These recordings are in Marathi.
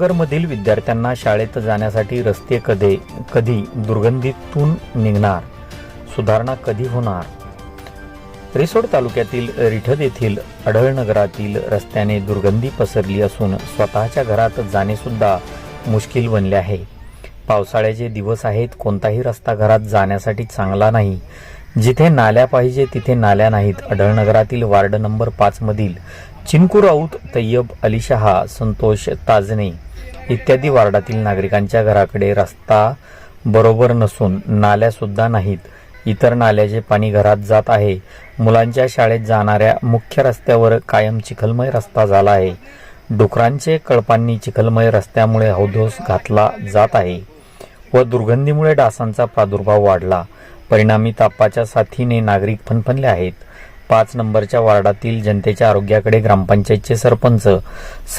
अडळनगरमधील विद्यार्थ्यांना शाळेत जाण्यासाठी रस्ते कधी कधी दुर्गंधीतून निघणार? सुधारणा कधी होणार? रिसोड तालुक्यातील रिठद येथील अढळनगरातील रस्त्याने दुर्गंधी पसरली असून स्वतःच्या घरात जाणेसुद्धा मुश्किल बनले आहे. पावसाळ्याचे दिवस आहेत कोणताही रस्ता घरात जाण्यासाठी चांगला नाही. जिथे नाल्या पाहिजे तिथे नाल्या नाहीत. अढळनगरातील वार्ड नंबर पाच मधील चिनकू राऊत तय्यब अलीशहा संतोष ताजने इत्यादी वार्डातील नागरिकांच्या घराकडे रस्ता बरोबर नसून नाल्या सुद्धा नाहीत. इतर नाल्याचे पाणी घरात जात आहे. मुलांच्या शाळेत जाणाऱ्या मुख्य रस्त्यावर कायम चिखलमय रस्ता झाला आहे. डुकरांचे कळपांनी चिखलमय रस्त्यामुळे हौदोस घातला जात आहे व दुर्गंधीमुळे डासांचा प्रादुर्भाव वाढला. परिणामी तापाच्या साथीने नागरिक फणफणले आहेत. पाच नंबरच्या वार्डातील जनतेच्या आरोग्याकडे ग्रामपंचायतचे सरपंच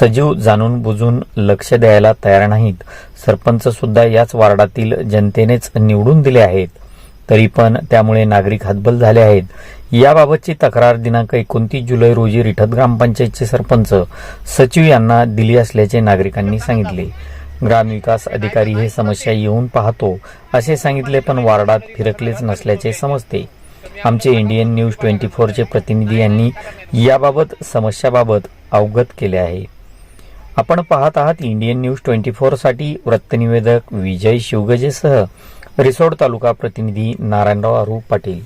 सजीव जाणून बुजून लक्ष द्यायला तयार नाहीत. सरपंच सुद्धा याच वार्डातील जनतेनेच निवडून दिले आहेत. तरी पण त्यामुळे नागरिक हतबल झाले आहेत. याबाबतची तक्रार दिनांक एकोणतीस जुलै रोजी रिठत ग्रामपंचायतचे सरपंच सचिव यांना दिली असल्याचे नागरिकांनी सांगितले. ग्रामविकास अधिकारी हे समस्या येऊन पाहतो असे सांगितले पण वार्डात फिरकलेच नसल्याचे समजते. आमचे इंडियन न्यूज ट्वेंटी फोरचे प्रतिनिधी यांनी याबाबत समस्याबाबत अवगत केले आहे. आपण पाहत आहात इंडियन न्यूज ट्वेंटी फोरसाठी वृत्तनिवेदक विजय शिवगजेसह रिसोड तालुका प्रतिनिधी नारायणराव अरू पाटील.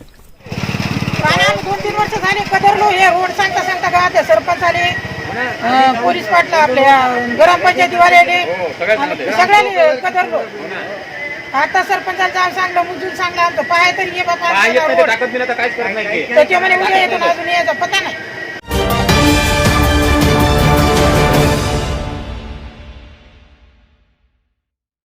दोन तीन वर्ष झाले कदरलो हे रोड सांगता सांगता गावात सरपंच आले. पोलीस पाटला आपल्या ग्रामपंचायतीवाले सगळ्यांनी कदरलो आता सरपंचाला जाऊन सांगलं मुजून सांगलं आमचं पाय तरी ये बाबा काय आमचा येत नाही ते रोड. टाकत नाही तर काहीच करत नाही ते. तर ते म्हणे उद्या येतो ना अजून